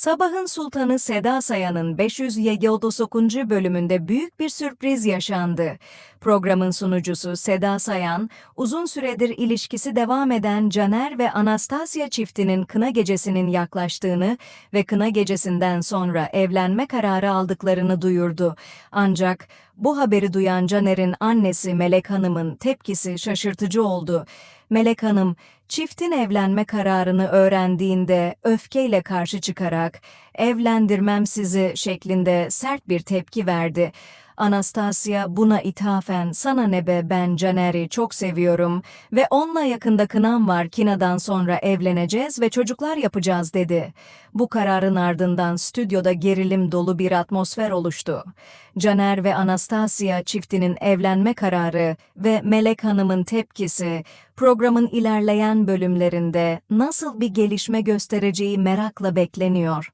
Sabahın Sultanı Seda Sayan'ın 579. bölümünde büyük bir sürpriz yaşandı. Programın sunucusu Seda Sayan, uzun süredir ilişkisi devam eden Caner ve Anastasia çiftinin kına gecesinin yaklaştığını ve kına gecesinden sonra evlenme kararı aldıklarını duyurdu. Ancak bu haberi duyan Caner'in annesi Melek Hanım'ın tepkisi şaşırtıcı oldu. Melek Hanım, çiftin evlenme kararını öğrendiğinde öfkeyle karşı çıkarak evlendirmem sizi şeklinde sert bir tepki verdi. Anastasia buna ithafen sana ne be ben Caner'i çok seviyorum ve onunla yakında kınam var kinadan sonra evleneceğiz ve çocuklar yapacağız dedi. Bu kararın ardından stüdyoda gerilim dolu bir atmosfer oluştu. Caner ve Anastasia çiftinin evlenme kararı ve Melek Hanım'ın tepkisi programın ilerleyen bölümlerinde nasıl bir gelişme göstereceği merakla bekleniyor.